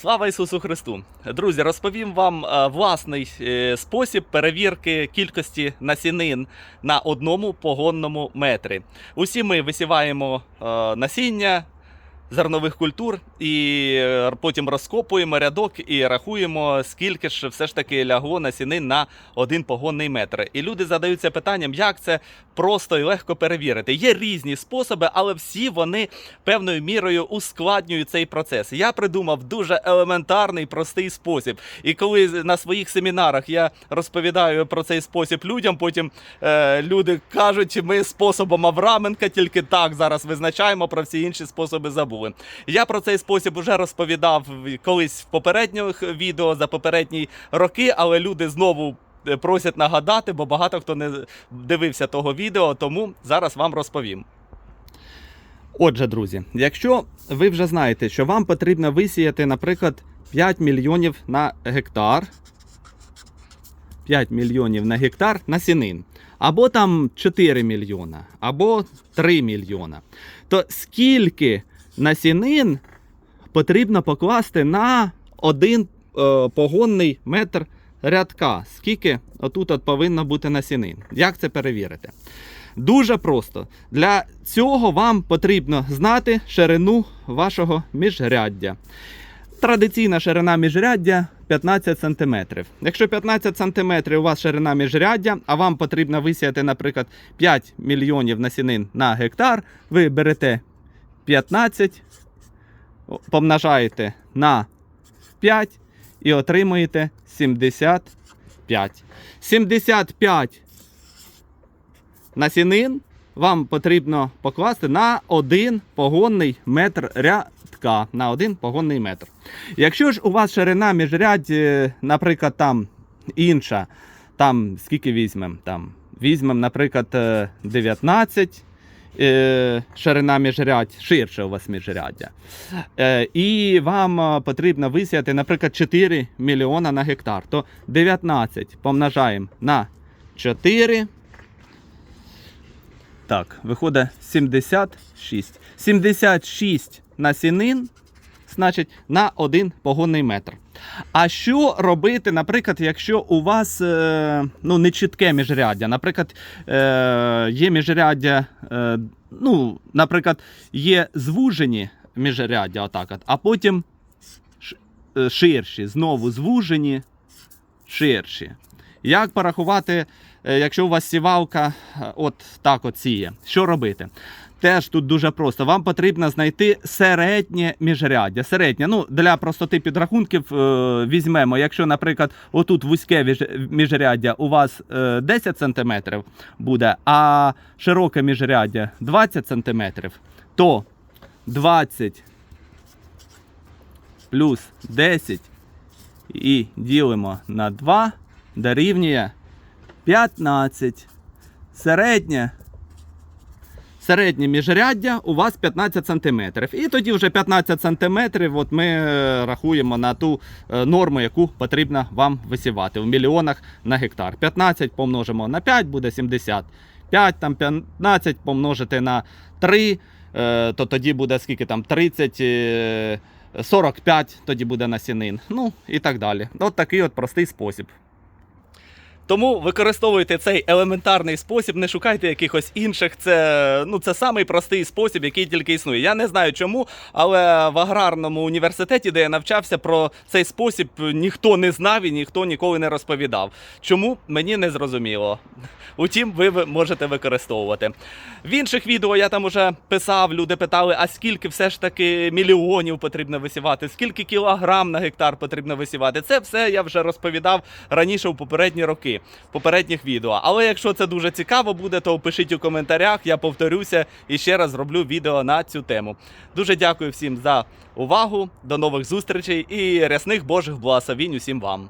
Слава Ісусу Христу! Друзі, розповім вам е, власний е, спосіб перевірки кількості насінин на одному погонному метрі. Усі ми висіваємо е, насіння зернових культур і е, потім розкопуємо рядок і рахуємо, скільки ж все ж таки лягло насінин на один погонний метр. І люди задаються питанням, як це просто і легко перевірити. Є різні способи, але всі вони певною мірою ускладнюють цей процес. Я придумав дуже елементарний, простий спосіб. І коли на своїх семінарах я розповідаю про цей спосіб людям, потім е, люди кажуть, ми способом Авраменка тільки так зараз визначаємо, про всі інші способи забули. Я про цей спосіб уже розповідав колись в попередніх відео за попередні роки, але люди знову. е, Просять нагадати, бо багато хто не дивився того відео, тому зараз вам розповім. Отже, друзі, якщо ви вже знаєте, що вам потрібно висіяти, наприклад, 5 мільйонів на гектар, 5 мільйонів на гектар насінин, або там 4 мільйона, або 3 мільйона, то скільки насінин потрібно покласти на один е, погонний метр рядка? Скільки отут от повинно бути насінин? Як це перевірити? Дуже просто. Для цього вам потрібно знати ширину вашого міжряддя. Традиційна ширина міжряддя 15 см. Якщо 15 см у вас ширина міжряддя, а вам потрібно висіяти, наприклад, 5 мільйонів насінин на гектар, ви берете 15, помножаєте на 5 і отримуєте 75. 75 насінин вам потрібно покласти на один погонний метр рядка. На один погонний метр. Якщо ж у вас ширина міжрядь, е, наприклад, там інша, там скільки візьмемо? Там візьмемо, наприклад, е, 19. Е, Ширина міжрядь, ширше у вас міжряддя. Е, І вам е, потрібно висіяти, наприклад, 4 мільйона на гектар. То 19 помножаємо на 4. Так, виходить 76. 76 насінин, значить, на один погонний метр. А що робити, наприклад, якщо у вас е, ну, не чітке міжряддя? Наприклад, е, є міжряддя, е, ну, наприклад, є звужені міжряддя, отак от, а потім ширші, знову звужені, ширші. Як порахувати, якщо у вас сівалка е, от так от сіє? Що робити? Теж тут дуже просто. Вам потрібно знайти середнє міжряддя. Середнє, ну для простоти підрахунків е, візьмемо. Якщо, наприклад, отут вузьке міжряддя у вас е, 10 см буде, а широке міжряддя 20 см, то 20 плюс 10 і ділимо на 2 дорівнює 15. Середнє. Середнє міжряддя у вас 15 см. І тоді вже 15 см от ми е, рахуємо на ту е, норму, яку потрібно вам висівати в мільйонах на гектар. 15 помножимо на 5 буде 70. 5 там 15 помножити на 3, е, то тоді буде скільки там 30. е, 45 тоді буде насінин. Ну і так далі. От такий от простий спосіб. Тому використовуйте цей елементарний спосіб, не шукайте якихось інших. Це ну це самий простий спосіб, який тільки існує. Я не знаю чому, але в аграрному університеті, де я навчався, про цей спосіб ніхто не знав і ніхто ніколи не розповідав. Чому мені не зрозуміло. Утім, ви можете використовувати. В інших відео я там уже писав, люди питали, а скільки все ж таки мільйонів потрібно висівати, скільки кілограм на гектар потрібно висівати. Це все я вже розповідав раніше у попередні роки, в попередніх відео. Але якщо це дуже цікаво буде, то пишіть у коментарях, я повторюся і ще раз зроблю відео на цю тему. Дуже дякую всім за увагу, до нових зустрічей і рясних Божих благословінь усім вам.